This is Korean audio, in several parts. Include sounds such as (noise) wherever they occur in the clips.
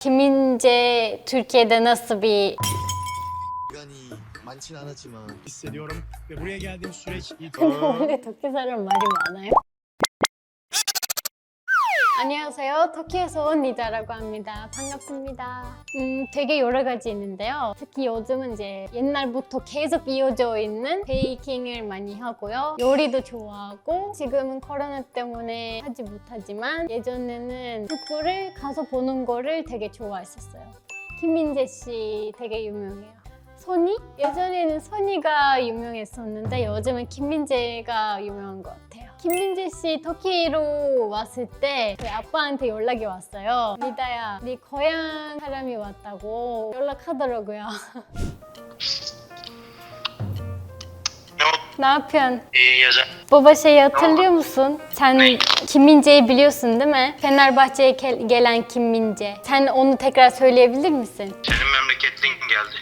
김민재 Türkiye'de nasıl bir 시간이 많진 않았지만 hissediyorum ve buraya geldiğim süreç ilk 원래 터키 사람 말이 많아요? 안녕하세요. 터키에서 온 리다라고 합니다. 반갑습니다. 음, 되게 여러 가지 있는데요. 특히 요즘은 이제 옛날부터 계속 이어져 있는 베이킹을 많이 하고요. 요리도 좋아하고 지금은 코로나 때문에 하지 못하지만 예전에는 축구를 가서 보는 거를 되게 좋아했었어요. 김민재 씨 되게 유명해요. 선희? 예전에는 선희가 유명했었는데 요즘은 김민재가 유명한 것 같아요. 김민재 씨 터키로 왔을 때 그 아빠한테 연락이 왔어요. 리다야, 네 고향 사람이 왔다고 연락하더라고요. Ne yapıyorsun? İyi gece. Baba şeyi hatırlıyor musun? Sen Kim Mince'yi biliyorsun değil mi? Fenerbahçe'ye gel- gelen Kim Mince. Sen onu tekrar söyleyebilir misin? Senin memleketin geldi.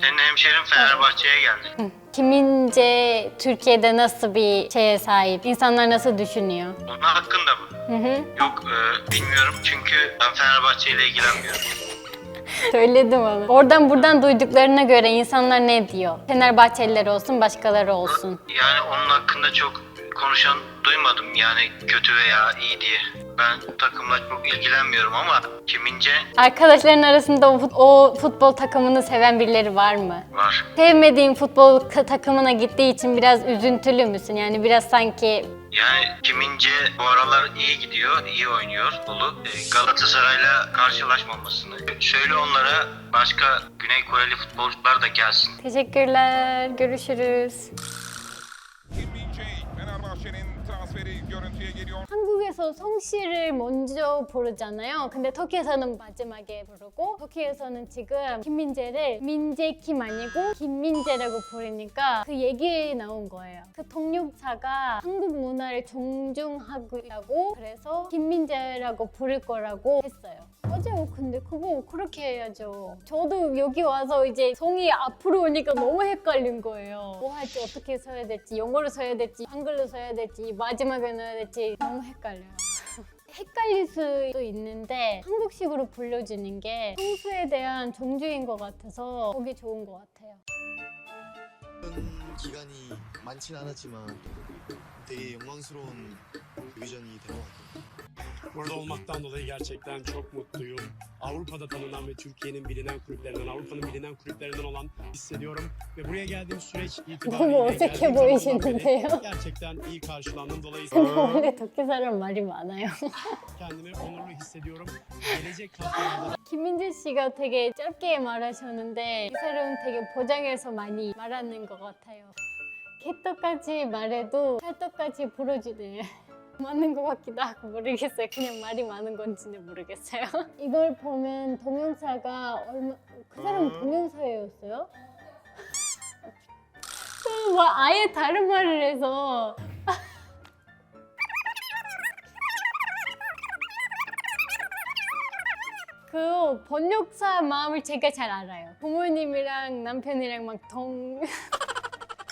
Senin hemşerin Fenerbahçe'ye geldi. Kim Mince Türkiye'de nasıl bir şeye sahip? İnsanlar nasıl düşünüyor? Onun hakkında mı? Hı hı. Yok e, bilmiyorum çünkü ben Fenerbahçe ile ilgilenmiyorum. (laughs) Söyledim onu. Oradan buradan duyduklarına göre insanlar ne diyor? Fenerbahçeliler olsun, başkaları olsun. Yani onun hakkında çok konuşan duymadım yani kötü veya iyi diye. Ben takımla çok ilgilenmiyorum ama kimince Arkadaşların arasında o, fut- o futbol takımını seven birileri var mı? var. Sevmediğin futbol ka- takımına gittiği için biraz üzüntülü müsün? Yani biraz sanki Yani kimince bu aralar iyi gidiyor, iyi oynuyor Olu. E, Galatasaray'la karşılaşmamasını. Söyle onlara başka Güney Koreli futbolcular da gelsin. teşekkürler, görüşürüz. Görüntüye. 한국에서 성씨를 먼저 부르잖아요. 근데 터키에서는 마지막에 부르고 터키에서는 지금 김민재를 민재킴 아니고 김민재라고 부르니까 그 얘기 나온 거예요. 그 통역사가 한국 문화를 존중하고 그래서 김민재라고 부를 거라고 했어요. 맞아요. 근데 그거 그렇게 해야죠. 저도 여기 와서 이제 성이 앞으로 오니까 너무 헷갈린 거예요. 뭐 할지 어떻게 써야 될지, 영어로 써야 될지, 한글로 써야 될지, 마지막에 넣어야 될지 너무 헷갈려요. (laughs) 헷갈릴 수도 있는데 한국식으로 불려주는 게 성수에 대한 존중인 것 같아서 보기 좋은 것 같아요. 큰 기간이 많진 않았지만 되게 영광스러운 데뷔전이 된 것 같아요. Burada olmaktan dolayı gerçekten çok mutluyum. Avrupa'da tanınan ve Türkiye'nin bilinen kulüplerinden, Avrupa'nın bilinen kulüplerinden olan hissediyorum. Ve buraya geldiğim süreç itibariyle zamandan 보이시는데요? gerçekten iyi karşılandım. 근데 Dolayısıyla 원래 터키 사람 말이 많아요. kendimi onurlu hissediyorum. Gelecek haftalarda 김민재 씨가 되게 짧게 말하셨는데 이 사람은 되게 보장해서 많이 말하는 것 같아요. 개떡까지 말해도 찰떡까지 불어주네. 맞는 것 같기도 하고 모르겠어요. 그냥 말이 많은 건지는 모르겠어요. (laughs) 이걸 보면 동영사가 얼마 그 사람 은 동영사였어요? 또뭐 아예 다른 말을 해서 (laughs) 그 번역사 마음을 제가 잘 알아요. 부모님이랑 남편이랑 막 동... (laughs)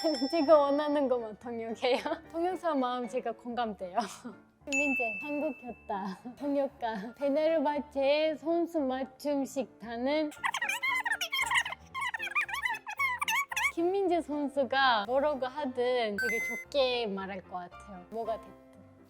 (laughs) 제가 원하는 것만 통역해요. 통역사 마음 제가 공감돼요. 민재 한국 켰다. 통역가 베네르바체의 손수 맞춤식 타는 김민재 선수가 뭐라고 하든 되게 좋게 말할 것 같아요. 뭐가 됐든.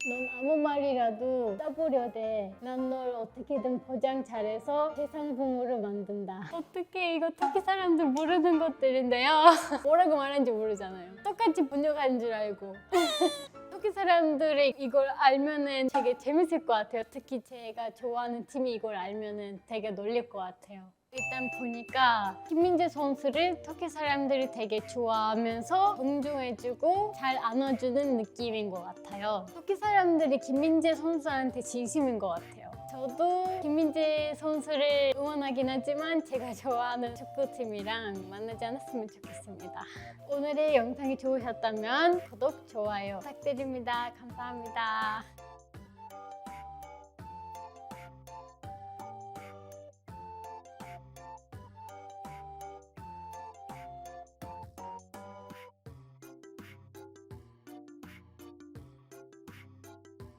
넌 아무 말이라도 써보려 돼. 난널 어떻게든 포장 잘해서 새 상품으로 만든다. 어떻게 이거 터키 사람들 모르는 것들인데요. (laughs) 뭐라고 말하는지 모르잖아요. 똑같이 번역하는 줄 알고. (laughs) 터키 사람들이 이걸 알면은 되게 재밌을 것 같아요. 특히 제가 좋아하는 팀이 이걸 알면은 되게 놀릴 것 같아요. 일단 보니까 김민재 선수를 터키 사람들이 되게 좋아하면서 존중해주고 잘 안아주는 느낌인 것 같아요. 터키 사람들이 김민재 선수한테 진심인 것 같아요. 저도 김민재 선수를 응원하긴 하지만 제가 (laughs) 좋아하는 축구팀이랑 만나지 않았으면 좋겠습니다. 오늘의 영상이 좋으셨다면 구독, 좋아요 부탁드립니다. 감사합니다.